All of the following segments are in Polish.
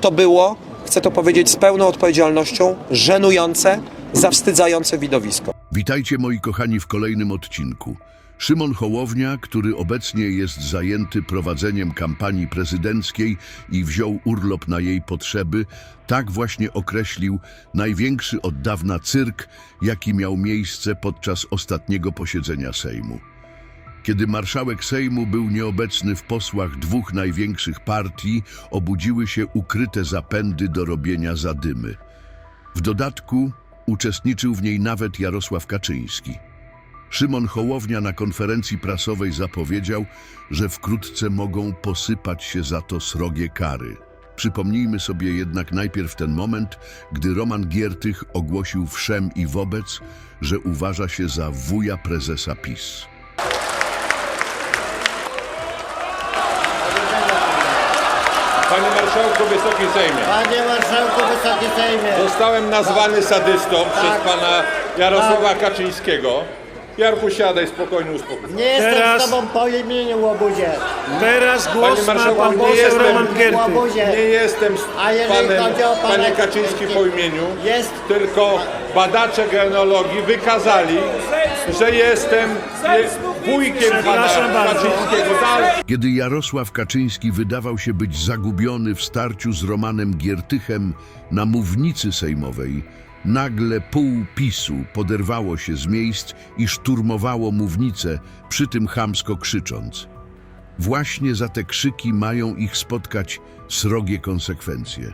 To było, chcę to powiedzieć z pełną odpowiedzialnością, żenujące, zawstydzające widowisko. Witajcie moi kochani w kolejnym odcinku. Szymon Hołownia, który obecnie jest zajęty prowadzeniem kampanii prezydenckiej i wziął urlop na jej potrzeby, tak właśnie określił największy od dawna cyrk, jaki miał miejsce podczas ostatniego posiedzenia Sejmu. Kiedy marszałek Sejmu był nieobecny w posłach dwóch największych partii, obudziły się ukryte zapędy do robienia zadymy. W dodatku uczestniczył w niej nawet Jarosław Kaczyński. Szymon Hołownia na konferencji prasowej zapowiedział, że wkrótce mogą posypać się za to srogie kary. Przypomnijmy sobie jednak najpierw ten moment, gdy Roman Giertych ogłosił wszem i wobec, że uważa się za wuja prezesa PiS. Panie Marszałku, Wysoki Sejmie. Panie Marszałku, Wysoki Sejmie. Zostałem nazwany sadystą przez Tak. pana Jarosława Kaczyńskiego. Jarku, siadaj spokojnie, uspokój. Nie jestem Teraz- z tobą po imieniu, łobuzie. Teraz głos Panie ma marszałku, pan nie poseł jestem- Roman Gierty. Łobuzie. Nie jestem z A jeżeli panem, chodzi o pana panie Kaczyński po imieniu, Jest. tylko badacze genealogii wykazali, że jestem je- wujkiem pana Przepraszam bardzo. Kaczyńskiego. Dalej. Kiedy Jarosław Kaczyński wydawał się być zagubiony w starciu z Romanem Giertychem na mównicy sejmowej, nagle pół PiSu poderwało się z miejsc i szturmowało mównicę, przy tym chamsko krzycząc. Właśnie za te krzyki mają ich spotkać srogie konsekwencje.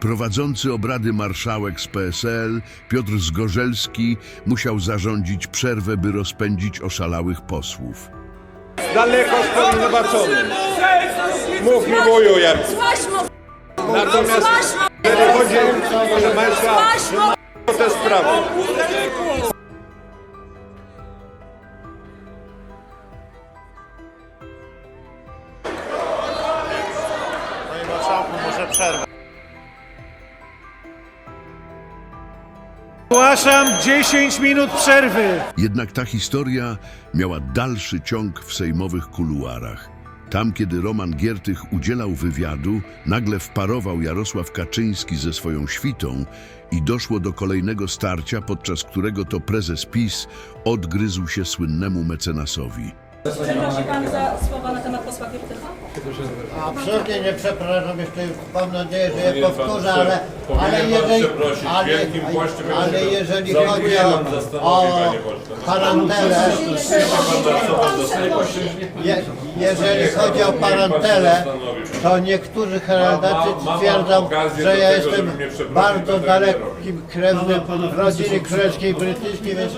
Prowadzący obrady marszałek z PSL, Piotr Zgorzelski, musiał zarządzić przerwę, by rozpędzić oszalałych posłów. Daleko spowinowaczonym. Mów mi wuju, Jarku. Natomiast jeżeli chodzi, proszę państwa, o te sprawy. Panie Marszałku, może przerwę. Ogłaszam 10 minut przerwy. Jednak ta historia miała dalszy ciąg w sejmowych kuluarach. Tam, kiedy Roman Giertych udzielał wywiadu, nagle wparował Jarosław Kaczyński ze swoją świtą i doszło do kolejnego starcia, podczas którego to prezes PiS odgryzł się słynnemu mecenasowi. Przepraszam pan za słowa na temat posła Giertycha? Absolutnie nie przepraszam, jeszcze mam nadzieję, że je powtórzę, prze- ale, powinien pan jeżeli, przeprosić ale, wielkim płaszczem ale jeżeli chodzi o, pan o panie pośle. parantelę, je, jeżeli chodzi o parantelę, to niektórzy heraldacy twierdzą, że ja jestem bardzo to dalekim krewnym rodziny królewskiej brytyjskiej, więc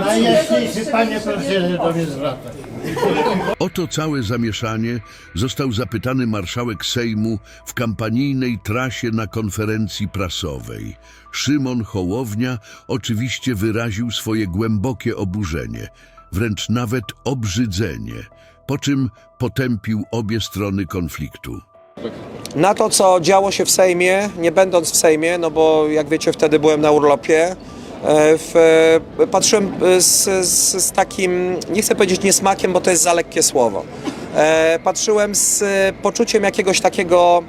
najjaśniejszy panie proszę się do mnie zwracać. Oto całe zamieszanie został zapytany marszałek Sejmu w kampanijnej trasie na konferencji prasowej. Szymon Hołownia oczywiście wyraził swoje głębokie oburzenie, wręcz nawet obrzydzenie, po czym potępił obie strony konfliktu. Na to, co działo się w Sejmie, nie będąc w Sejmie, no bo jak wiecie, wtedy byłem na urlopie, e, w, e, patrzyłem e, z, z, z takim, nie chcę powiedzieć niesmakiem, bo to jest za lekkie słowo. Patrzyłem z poczuciem jakiegoś takiego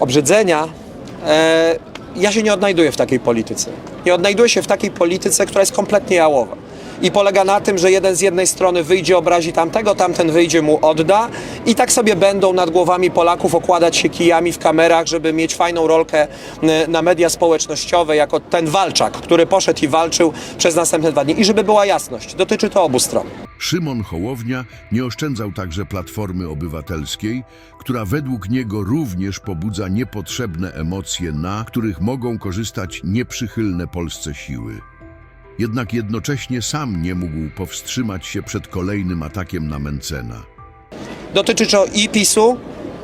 obrzydzenia. E, Ja się nie odnajduję w takiej polityce. Nie odnajduję się w takiej polityce, która jest kompletnie jałowa. I polega na tym, że jeden z jednej strony wyjdzie, obrazi tamtego, tamten wyjdzie, mu odda i tak sobie będą nad głowami Polaków okładać się kijami w kamerach, żeby mieć fajną rolkę na media społecznościowe, jako ten walczak, który poszedł i walczył przez następne dwa dni. I żeby była jasność, dotyczy to obu stron. Szymon Hołownia nie oszczędzał także Platformy Obywatelskiej, która według niego również pobudza niepotrzebne emocje, na których mogą korzystać nieprzychylne Polsce siły. Jednak jednocześnie sam nie mógł powstrzymać się przed kolejnym atakiem na Mencena. Dotyczy to i PiSu,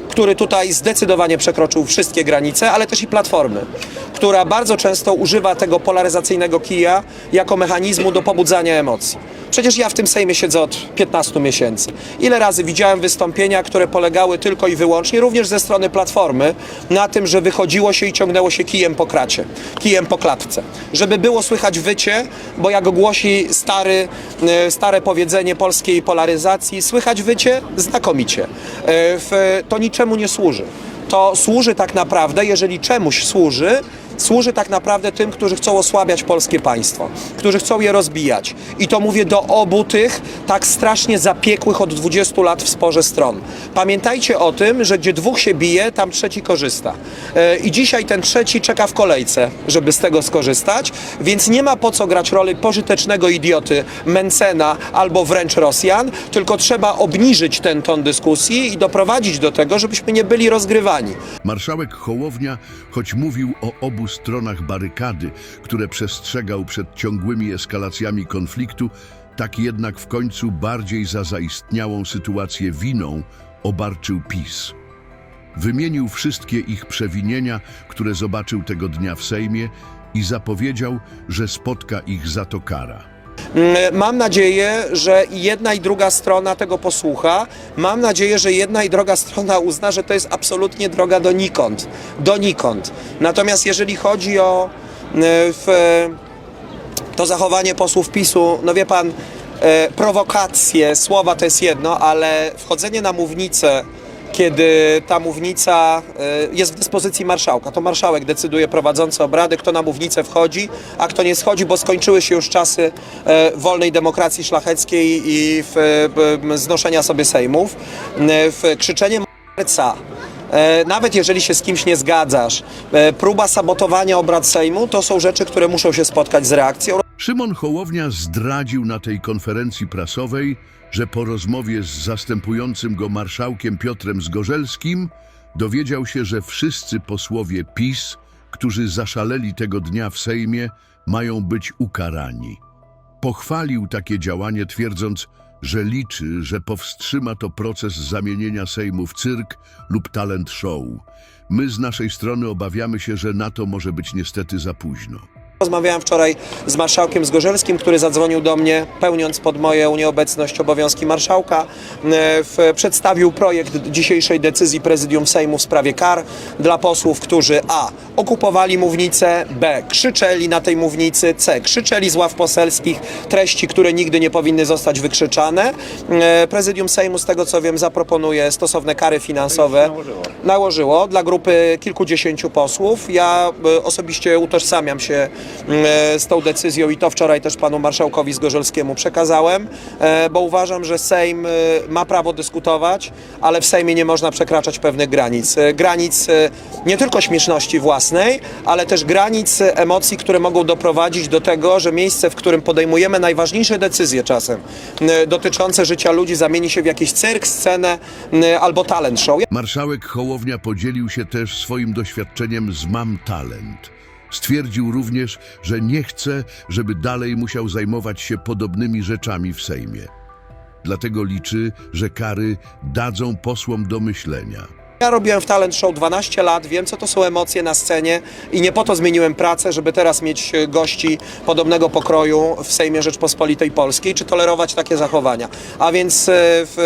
który tutaj zdecydowanie przekroczył wszystkie granice, ale też i Platformy, która bardzo często używa tego polaryzacyjnego kija jako mechanizmu do pobudzania emocji. Przecież ja w tym Sejmie siedzę od 15 miesięcy. Ile razy widziałem wystąpienia, które polegały tylko i wyłącznie, również ze strony Platformy, na tym, że wychodziło się i ciągnęło się kijem po kracie, kijem po klatce. Żeby było słychać wycie, bo jak głosi stary, e, stare powiedzenie polskiej polaryzacji, słychać wycie znakomicie. E, to niczemu nie służy. to służy tak naprawdę, jeżeli czemuś służy, służy tak naprawdę tym, którzy chcą osłabiać polskie państwo, którzy chcą je rozbijać. I to mówię do obu tych tak strasznie zapiekłych od 20 lat w sporze stron. Pamiętajcie o tym, że gdzie dwóch się bije, tam trzeci korzysta. E, I dzisiaj ten trzeci czeka w kolejce, żeby z tego skorzystać, więc nie ma po co grać roli pożytecznego idioty, Mencena albo wręcz Rosjan, tylko trzeba obniżyć ten ton dyskusji i doprowadzić do tego, żebyśmy nie byli rozgrywani. Marszałek Hołownia, choć mówił o obu stronach barykady, które przestrzegał przed ciągłymi eskalacjami konfliktu, tak jednak w końcu bardziej za zaistniałą sytuację winą obarczył PiS. Wymienił wszystkie ich przewinienia, które zobaczył tego dnia w Sejmie i zapowiedział, że spotka ich za to kara. Mm, Mam nadzieję, że jedna i druga strona tego posłucha. Mam nadzieję, że jedna i druga strona uzna, że to jest absolutnie droga donikąd. Donikąd. Natomiast jeżeli chodzi o e, w, to zachowanie posłów PiSu, no wie pan, e, prowokacje, słowa to jest jedno, ale wchodzenie na mównicę, kiedy ta mównica e, jest w dyspozycji marszałka, to marszałek decyduje prowadzący obrady, kto na mównicę wchodzi, a kto nie schodzi, bo skończyły się już czasy e, wolnej demokracji szlacheckiej i e, znoszenia sobie sejmów. W krzyczenie serca, nawet jeżeli się z kimś nie zgadzasz, próba sabotowania obrad Sejmu, to są rzeczy, które muszą się spotkać z reakcją. Szymon Hołownia zdradził na tej konferencji prasowej, że po rozmowie z zastępującym go marszałkiem Piotrem Zgorzelskim dowiedział się, że wszyscy posłowie PiS, którzy zaszaleli tego dnia w Sejmie, mają być ukarani. Pochwalił takie działanie, twierdząc, że liczy, że powstrzyma to proces zamienienia Sejmu w cyrk lub talent show. My z naszej strony obawiamy się, że na to może być niestety za późno. Rozmawiałem wczoraj z marszałkiem Zgorzelskim, który zadzwonił do mnie, pełniąc pod moją nieobecność obowiązki marszałka. E, W, przedstawił projekt dzisiejszej decyzji Prezydium Sejmu w sprawie kar dla posłów, którzy a. okupowali mównicę, b. krzyczeli na tej mównicy, c. krzyczeli z ław poselskich treści, które nigdy nie powinny zostać wykrzyczane. E, Prezydium Sejmu, z tego co wiem, zaproponuje stosowne kary finansowe. Nałożyło dla grupy kilkudziesięciu posłów. Ja e, osobiście utożsamiam się z tą decyzją i to wczoraj też panu marszałkowi Zgorzelskiemu przekazałem, e, bo uważam, że Sejm e, ma prawo dyskutować, ale w Sejmie nie można przekraczać pewnych granic. E, Granic e, nie tylko śmieszności własnej, ale też granic e, emocji, które mogą doprowadzić do tego, że miejsce, w którym podejmujemy najważniejsze decyzje czasem e, dotyczące życia ludzi zamieni się w jakiś cyrk, scenę e, albo talent show. Marszałek Hołownia podzielił się też swoim doświadczeniem z Mam Talent. Stwierdził również, że nie chce, żeby dalej musiał zajmować się podobnymi rzeczami w Sejmie. Dlatego liczy, że kary dadzą posłom do myślenia. Ja robiłem w talent show 12 lat, wiem co to są emocje na scenie i nie po to zmieniłem pracę, żeby teraz mieć e, gości podobnego pokroju w Sejmie Rzeczpospolitej Polskiej, czy tolerować takie zachowania. A więc e, w,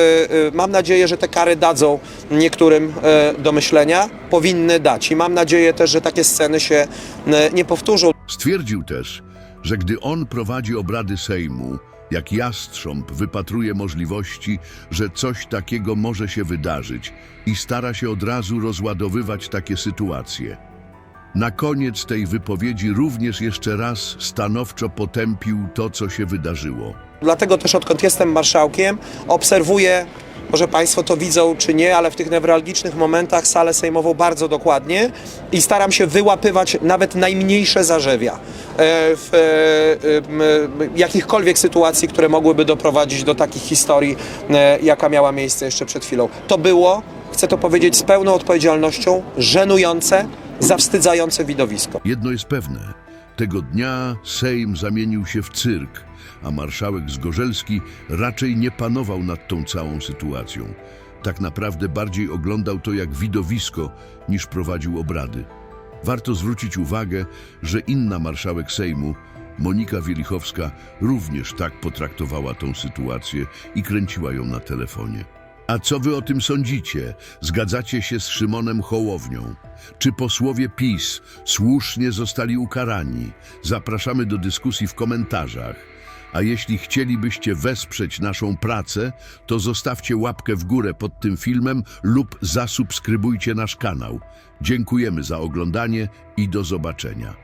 e, mam nadzieję, że te kary dadzą niektórym do myślenia, powinny dać i mam nadzieję też, że takie sceny się nie powtórzą. Stwierdził też, że gdy on prowadzi obrady Sejmu, jak jastrząb wypatruje możliwości, że coś takiego może się wydarzyć i stara się od razu rozładowywać takie sytuacje. Na koniec tej wypowiedzi również jeszcze raz stanowczo potępił to, co się wydarzyło. Dlatego też odkąd jestem marszałkiem, obserwuję, może Państwo to widzą czy nie, ale w tych newralgicznych momentach salę sejmową bardzo dokładnie i staram się wyłapywać nawet najmniejsze zarzewia e, w e, jakichkolwiek sytuacji, które mogłyby doprowadzić do takich historii, e, jaka miała miejsce jeszcze przed chwilą. To było, chcę to powiedzieć z pełną odpowiedzialnością, żenujące, zawstydzające widowisko. Jedno jest pewne. Tego dnia Sejm zamienił się w cyrk, a marszałek Zgorzelski raczej nie panował nad tą całą sytuacją. Tak naprawdę bardziej oglądał to jak widowisko, niż prowadził obrady. Warto zwrócić uwagę, że inna marszałek Sejmu, Monika Wielichowska, również tak potraktowała tą sytuację i kręciła ją na telefonie. A co wy o tym sądzicie? Zgadzacie się z Szymonem Hołownią? Czy posłowie PiS słusznie zostali ukarani? Zapraszamy do dyskusji w komentarzach. A jeśli chcielibyście wesprzeć naszą pracę, to zostawcie łapkę w górę pod tym filmem lub zasubskrybujcie nasz kanał. Dziękujemy za oglądanie i do zobaczenia.